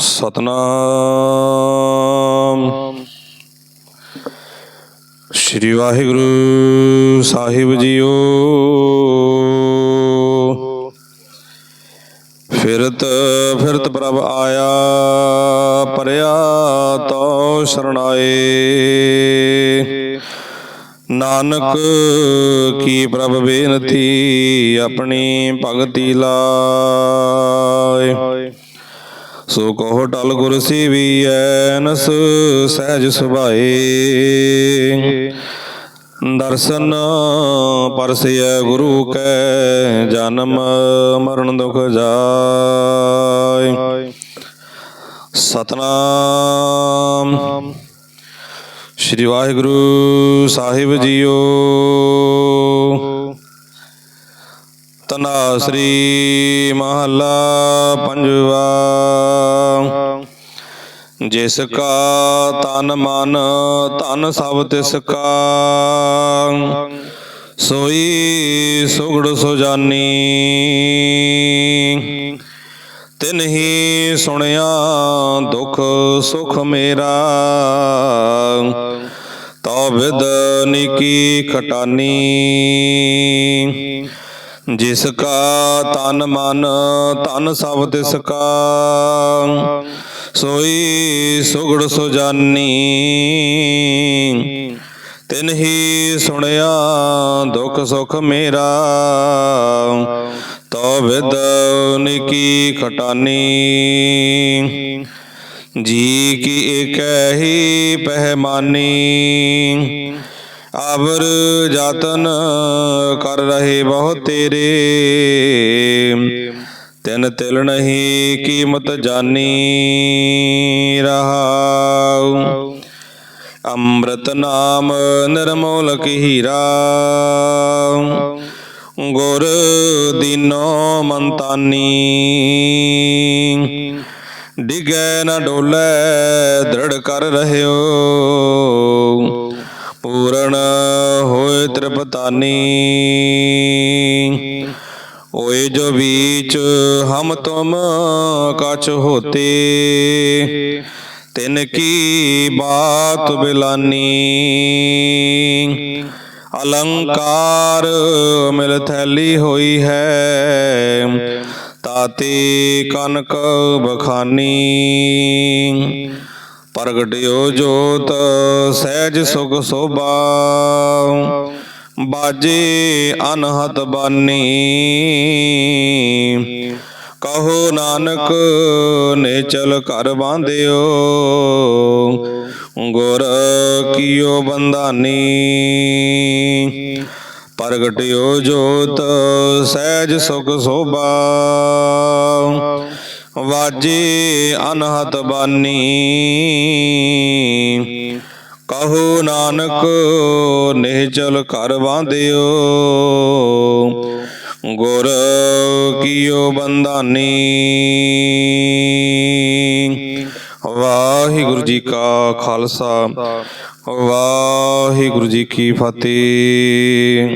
ਸਤਨਾਮ। ਸ੍ਰੀ ਵਾਹਿਗੁਰੂ ਸਾਹਿਬ ਜੀਓ। ਫਿਰਤ ਫਿਰਤ ਪ੍ਰਭ ਆਇਆ, ਪਰਿਆ ਤੋ ਸਰਣਾਏ। ਨਾਨਕ, ਕੀ ਪ੍ਰਭ ਬੇਨਤੀ ਆਪਣੀ ਭਗਤੀ ਲਾਏ। ਸੋ ਕਹੋ ਟਲ ਗੁਰ ਸੇਵੀਐ ਨਸ ਸਹਿਜ ਸੁਭਾਏ। ਦਰਸ਼ਨ ਪਰਸਿਐ ਗੁਰੂ ਕੈ, ਜਨਮ ਮਰਨ ਦੁਖ ਜਾਏ। ਸਤਨਾਮ। ਸ੍ਰੀ ਵਾਹਿਗੁਰੂ ਸਾਹਿਬ ਜੀਓ। ਤਨਾ ਸ੍ਰੀ ਮਹੱਲਾ ਪੰਜਵਾ। ਜਿਸ ਕਾ ਤਨ ਮਨ ਧਨ ਸਭ ਤਿਸ ਕਾ। ਸੋਈ ਸੁਗੜ ਸੁਜਾਨੀ। ਤਿਨ ਹੀ ਸੁਣਿਆ ਦੁਖ ਸੁਖ ਮੇਰਾ। ਤੋ ਵਿਦ ਨਿਕੀ ਖਟਾਨੀ। ਜਿਸ ਕਾ ਤਨ ਮਨ, ਤਨ ਸਭ ਤਿਸ ਕਾ। ਸੋਈ ਸੁਗੜ ਸੁਜਾਨੀ। ਤਿਨ ਹੀ ਸੁਣਿਆ ਦੁਖ ਸੁਖ ਮੇਰਾ। ਤੋ ਵਿਦ ਨਿਕੀ ਖਟਾਨੀ। ਜੀ ਕੀ ਏਕ ਹੀ ਪਹਿਮਾਨੀ। ਅਵਰ ਜਾਤਨ ਕਰ ਰਹੇ ਬਹੁ ਤੇਰੇ। ਤਿਨ ਤਿਲ ਨਹੀਂ ਕੀਮਤ ਜਾਣੀ ਰਹਾਉ। ਅੰਮ੍ਰਿਤ ਨਾਮ ਨਿਰਮੋਲਕ ਹੀਰਾ। ਗੁਰ ਦੀਨੋ ਮੰਤਾਨੀ। ਡਿਗੈ ਨਾ ਡੋਲੇ ਦ੍ਰਿੜ ਕਰ ਰਹਿਓ। ਪੂਰਨ ਹੋਏ ਤ੍ਰਿਪਤਾਨੀ ਓਏ ਜੋ बीच हम तुम कछ होते तिन की बात बिलानी अलंकार मिल थैली हुई है ताते कनक बखानी ਪ੍ਰਗਟਿਓ ਜੋਤ ਸਹਿਜ ਸੁਖ ਸੋਭਾ। ਬਾਜੇ ਅਨਹਤ ਬਾਨੀ। ਕਹੋ ਨਾਨਕ ਨੇ ਚਲ ਘਰ ਬਾਂਧਿਓ। ਗੁਰ ਕੀਓ ਬੰਦਾਨੀ ਪ੍ਰਗਟਿਓ ਜੋਤ ਸਹਿਜ ਸੁਖ ਸੋਭਾ। ਵਾਜੇ ਅਨਹਤ ਬਾਨੀ। ਕਹੋ ਨਾਨਕ ਨਿਹਚਲ ਘਰ ਬਾਂਧਿਓ ਗੁਰ ਕੀਓ ਬੰਦਾਨੀ ਵਾਹਿਗੁਰੂ ਜੀ ਕਾ ਖਾਲਸਾ। ਵਾਹਿਗੁਰੂ ਜੀ ਕੀ ਫਤਿਹ।